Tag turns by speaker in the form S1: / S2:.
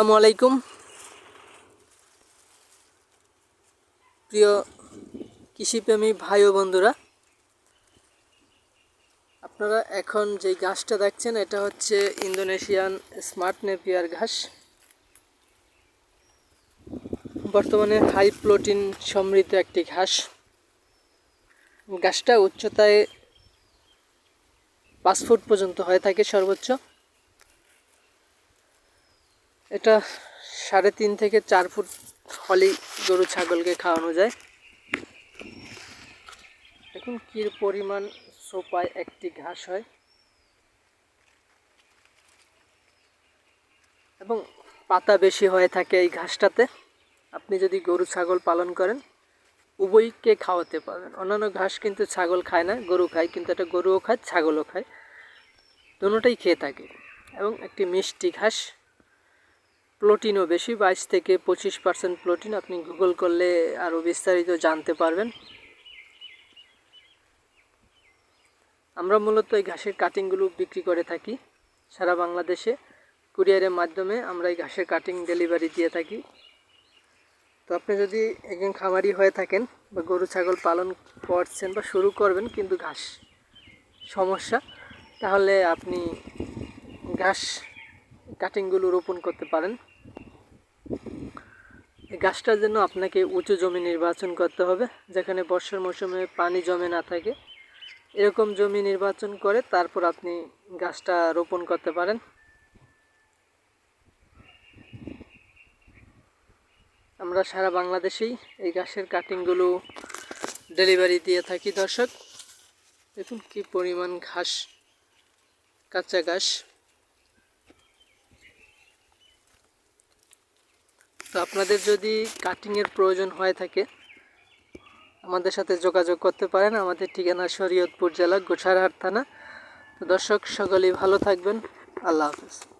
S1: আসসালামু আলাইকুম। প্রিয় কৃষিপ্রেমী ভাই ও বন্ধুরা, আপনারা এখন যে ঘাসটা দেখছেন, এটা হচ্ছে ইন্দোনেশিয়ান স্মার্ট নেপিয়ার ঘাস। বর্তমানে হাই প্রোটিন সমৃদ্ধ একটি ঘাস। ঘাসটা উচ্চতায় পাঁচ ফুট পর্যন্ত হয়ে থাকে সর্বোচ্চ। এটা সাড়ে তিন থেকে চার ফুট হলেই গরু ছাগলকে খাওয়ানো যায়। দেখুন কী পরিমাণ সোপায় একটি ঘাস হয়। এবং পাতা বেশি হয়ে থাকে এই ঘাসটাতে। আপনি যদি গরু ছাগল পালন করেন, উভয়কে খাওয়াতে পারবেন। অন্যান্য ঘাস কিন্তু ছাগল খায় না, গরু খায়, কিন্তু এটা গরুও খায়, ছাগলও খায়। দুটোটাই খেয়ে থাকে। এবং একটি মিষ্টি ঘাস। প্রোটিনও বেশি, বাইশ থেকে পঁচিশ পার্সেন্ট প্রোটিন আপনি গুগল করলে আরও বিস্তারিত জানতে পারবেন। আমরা মূলত এই ঘাসের কাটিংগুলো বিক্রি করে থাকি সারা বাংলাদেশে। কুরিয়ারের মাধ্যমে আমরা এই ঘাসের কাটিং ডেলিভারি দিয়ে থাকি। তো আপনি যদি একজন খামারি হয়ে থাকেন বা গরু, ছাগল পালন করছেন বা শুরু করবেন কিন্তু ঘাস সমস্যা, তাহলে আপনি ঘাস কাটিংগুলো রোপণ করতে পারেন। গাছটার জন্য আপনাকে উঁচু জমি নির্বাচন করতে হবে, যেখানে বর্ষার মৌসুমে পানি জমে না থাকে। এরকম জমি নির্বাচন করে তারপর আপনি গাছটা রোপণ করতে পারেন। আমরা সারা বাংলাদেশেই এই গাছের কাটিংগুলো ডেলিভারি দিয়ে থাকি, দর্শক। দেখুন কি পরিমাণ ঘাস, কাঁচা ঘাস। তো আপনাদের যদি কাটিংয়ের প্রয়োজন হয়ে থাকে, আমাদের সাথে যোগাযোগ করতে পারেন। আমাদের ঠিকানা শরীয়তপুর জেলা গোছারহাট থানা। তো দর্শক, সকলেই ভালো থাকবেন। আল্লাহ হাফিজ।